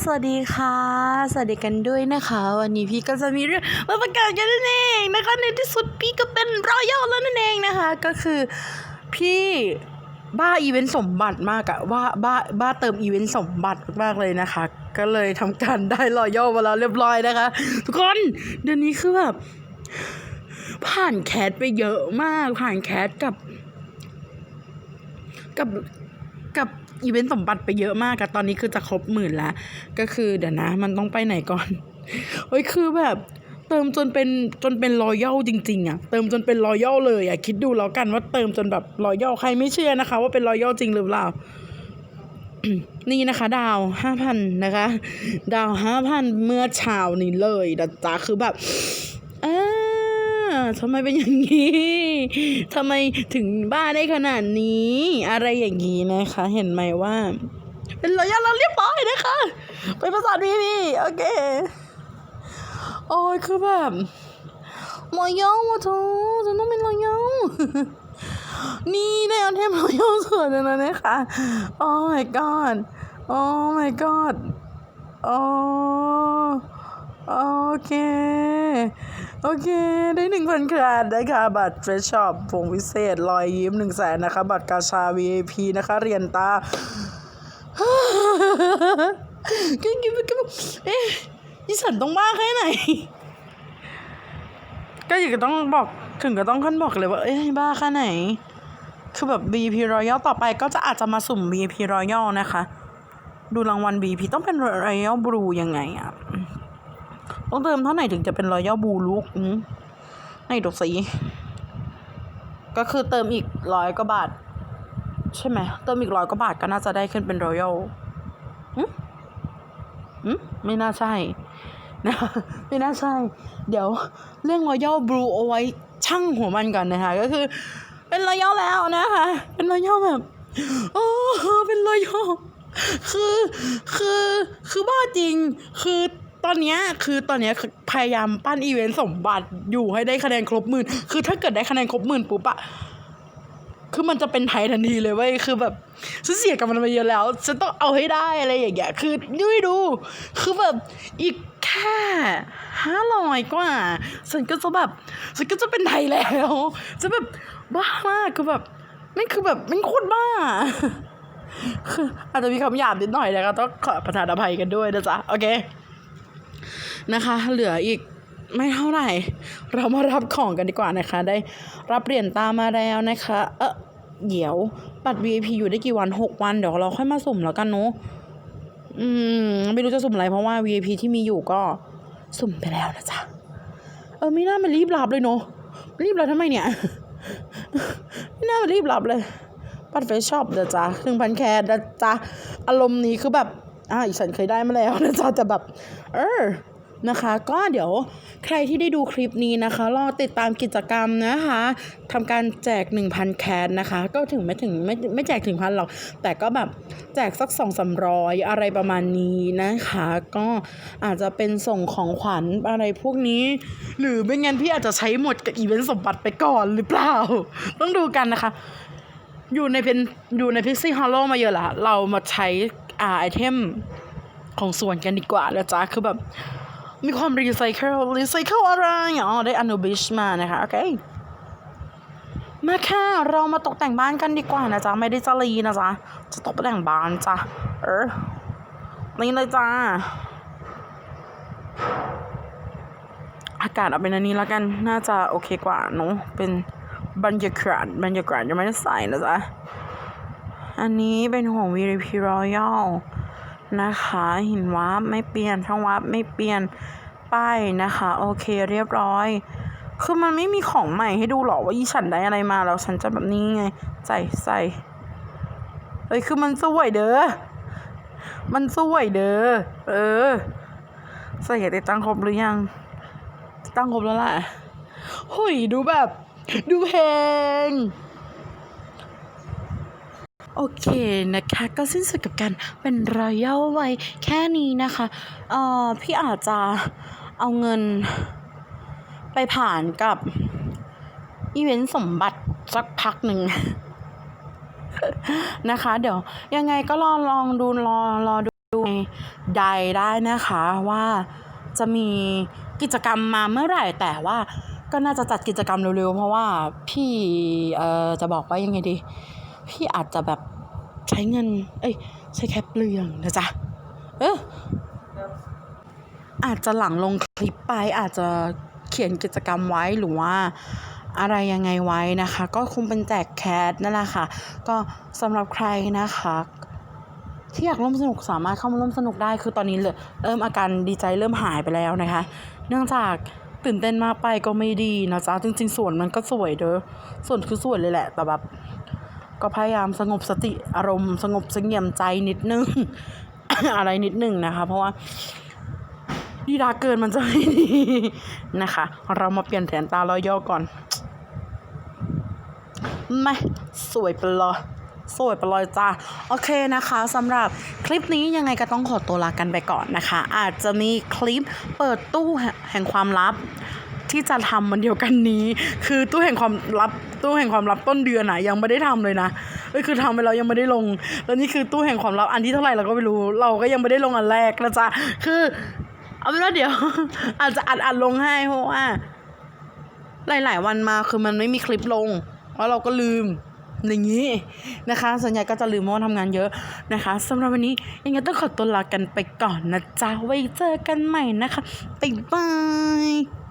สวัสดีค่ะ สวัสดีกันด้วยนะคะ วันนี้พี่ก็จะมีเรื่องมาประกาศกันนั่นเองนะคะในที่สุดพี่ก็เป็นรอยัลแล้วนั่นเองนะคะ ก็คือพี่บ้าอีเวนต์สมบัติมากอะว่าบ้าบ้าเติมอีเวนต์สมบัติมากเลยนะคะ ก็เลยทำการได้รอยัลมาแล้วเรียบร้อยนะคะ ทุกคนเดี๋ยวนี้คือแบบผ่านแคสไปเยอะมาก ผ่านแคสกับ กับกับ อีเวนต์สมบัติไปเยอะมากอะตอนนี้คือจะครบหมื่นแล้วก็คือเดี๋ยวนะ มันต้องไปไหนก่อนเฮ้ยคือแบบเติมจนเป็นจนเป็นรอยัลจริงๆอะเติมจนเป็นรอยัลเลยอะคิดดูแล้วกันว่าเติมจนแบบรอยัลใครไม่เชื่อนะคะ ว่าเป็นรอยัลจริงหรือเปล่านี่นะคะ ดาวห้าพันนะคะ ดาวห้าพันเมื่อเช้านี้เลยนะจ๊ะคือแบบ ทำไมเป็นอย่างนี้ทำไมถึงบ้าได้ขนาดนี้ อะไรอย่างนี้นะคะ เห็นไหมว่า เป็นรอยาเราเรียบร้อยนะคะไปประสานพี่พี่โอเคโอ้ยคือแบบรอยาว่ะเธอฉันต้องเป็นรอยานี่ได้เอาเทมรอยาส่วนนั้นนะคะโอ้ my god โอ้ my god โอ้ โอเค โอเค ได้หนึ่งพันคราดนะคะ บัตรเฟชช็อปผงวิเศษรอยยิ้มหนึ่งแสนนะคะ บัตรกาชา VIP นะคะ เรียนตาก็คิดว่าก็เอ๊ะนี่ฉันต้องบ้าแค่ไหน ก็อยากจะต้องบอกถึงก็ต้องขั้นบอกเลยว่า เอ้ยบ้าแค่ไหน คือแบบ VIP Royal ต่อไปก็จะอาจจะมาสุ่ม VIP Royal นะคะ ดูรางวัล VIP ต้องเป็น Royal Blue ยังไงอะ ต้องเติมเท่าไหร่ถึงจะเป็น Royal Blue ลูกอืมให้ดูสิก็คือเติมอีกร้อยกว่าบาท ใช่ไหม เติมอีกร้อยกว่าบาทก็น่าจะได้ขึ้นเป็น Royal อืมอืมไม่น่าใช่นะไม่น่าใช่ เดี๋ยวเรื่อง Royal Blue เอาไว้ช่างหัวมันก่อนนะคะ ก็คือเป็นรอยัลแล้วนะคะ เป็นรอยัลแบบโอ้เป็นรอยัลคือ คือ คือบ้าจริง คือ ตอนเนี้ยคือตอนเนี้ยพยายามปั้นอีเวนต์สมบัติอยู่ให้ได้คะแนนครบหมื่น คือถ้าเกิดได้คะแนนครบหมื่นปุ๊บอะคือมันจะเป็นไทยทันทีเลยเว้ย คือแบบฉันเสียกับมันมาเยอะแล้ว ฉันต้องเอาให้ได้อะไรอย่างเงี้ย คือดูดู คือแบบอีกแค่ห้าร้อยกว่า ฉันก็จะแบบ ฉันก็จะเป็นไทยแล้ว จะแบบบ้ามาก คือแบบไม่คือแบบไม่โคตรบ้า คืออาจจะมีคำหยาบนิดหน่อยนะคะต้องขอประทานอภัยกันด้วยนะจ๊ะ โอเค นะคะ เหลืออีกไม่เท่าไหร่ เรามารับของกันดีกว่านะคะ ได้รับเหรียญตามมาแล้วนะคะ เออเดี๋ยวบัตร VIP อยู่ได้กี่วันหกวัน เดี๋ยวเราค่อยมาสุ่มแล้วกันเนาะอืม ไม่รู้จะสุ่มอะไรเพราะว่า VIP ที่มีอยู่ก็สุ่มไปแล้วนะจ๊ะ เออไม่น่ามันรีบรับเลยเนาะรีบรับทำไมเนี่ย ไม่น่ามันรีบรับเลยบัตรเฟซช็อปเดี๋ยวจ้ะหนึ่งพันแคร์นะจ๊ะอารมณ์นี้คือแบบ อ่าอีฉันเคยได้มาแล้วนะจ๊ะแต่แบบ เออนะคะก็เดี๋ยวใครที่ได้ดูคลิปนี้นะคะรอติดตามกิจกรรมนะคะทำการแจก 1,000 แคสนะคะ ก็ถึงไม่ถึงไม่ไม่แจกถึงพันหรอก แต่ก็แบบแจกสักสองสามร้อยอะไรประมาณนี้นะคะ ก็อาจจะเป็นส่งของขวัญอะไรพวกนี้ หรือไม่งั้นพี่อาจจะใช้หมดกับอีเวนต์สมบัติไปก่อนหรือเปล่า ต้องดูกันนะคะ อยู่ในเป็นอยู่ในพิกซี่ฮอลโลมาเยอะละเรามาใช้ อ่าไอเทมของส่วนกันดีกว่าแล้วจ้าคือแบบมีความรีไซเคิลรีไซเคิลอะไรอ๋อได้อนุบิชมานะคะ โอเค มาค่ะเรามาตกแต่งบ้านกันดีกว่านะจ๊ะ ไม่ได้จะรีนะจ๊ะ จะตกแต่งบ้านจ้ะ เออนี่เลยจ้า อากาศเอาเป็นอันนี้แล้วกัน น่าจะโอเคกว่าเนอะเป็นบรรยากาศบรรยากาศยังไม่ได้ใส่นะจ๊ะ อันนี้เป็นของ VP Royal นะคะ หินวาร์ปไม่เปลี่ยนช่องวาร์ปไม่เปลี่ยนป้ายนะคะ โอเคเรียบร้อย คือมันไม่มีของใหม่ให้ดูหรอกว่าอีฉันได้อะไรมาแล้วฉันจะแบบนี้ไง ใส่ใส่เฮ้ยคือมันสวยเด้อ มันสวยเด้อ เออ ใส่ติดตั้งครบหรือยัง ตั้งครบแล้วแหละหุยดูแบบ ดูเพลง โอเคนะคะ ก็สิ้นสุดกับการเป็นรอยัลไว้แค่นี้นะคะเอ่อพี่อาจจะเอาเงินไปผ่านกับอีเวนต์สมบัติสักพักหนึ่งนะคะ เดี๋ยวยังไงก็รอลองดูรอรอดูใดได้นะคะว่าจะมีกิจกรรมมาเมื่อไหร่แต่ว่าก็น่าจะจัดกิจกรรมเร็วๆ เพราะว่าพี่เอ่อจะบอกว่ายังไงดี พี่อาจจะแบบใช้เงิน เอ้ย ใช้แค่เปลืองนะจ๊ะ เออ อาจจะหลังลงคลิปไปอาจจะเขียนกิจกรรมไว้หรือว่าอะไรยังไงไว้นะคะ ก็คงเป็นแจกแคสนั่นแหละค่ะ ก็สำหรับใครนะคะที่อยากร่วมสนุกสามารถเข้ามาร่วมสนุกได้คือตอนนี้เริ่มอาการดีใจเริ่มหายไปแล้วนะคะ เนื่องจากตื่นเต้นมากไปก็ไม่ดีนะจ๊ะจริง ๆ ส่วนมันก็สวยเด้อส่วนคือสวยเลยแหละแต่แบบ ก็พยายามสงบสติอารมณ์สงบเสงี่ยมใจนิดนึง อะไรนิดนึงนะคะ เพราะว่าดีดาเกินมันจะไม่ดีนะคะ เรามาเปลี่ยนแผนตาลอยย่อก่อนไม่สวยไปเลยสวยไปเลยจ้าโอเคนะคะสำหรับคลิปนี้ยังไงก็ต้องขอตัวลากันไปก่อนนะคะ อาจจะมีคลิปเปิดตู้แห่งความลับ ที่จะทำวันเดียวกันนี้ คือตู้แห่งความลับตู้แห่งความลับต้นเดือนอะยังไม่ได้ทำเลยนะเอ้คือทำไปแล้วยังไม่ได้ลง แล้วนี่คือตู้แห่งความลับอันที่เท่าไหร่เราก็ไม่รู้ เราก็ยังไม่ได้ลงอันแรกนะจ๊ะคือเอาเป็นว่าเดี๋ยว อาจจะอัดอัดลงให้เพราะว่าหลาย ๆ วันมาคือมันไม่มีคลิปลงแล้วเราก็ลืมอย่างนี้นะคะ ส่วนใหญ่ก็จะลืมเพราะว่าทำงานเยอะนะคะสำหรับวันนี้ยังไงต้องขอตัวลากันไปก่อนนะจ๊ะไว้เจอกันใหม่นะคะบ๊ายบาย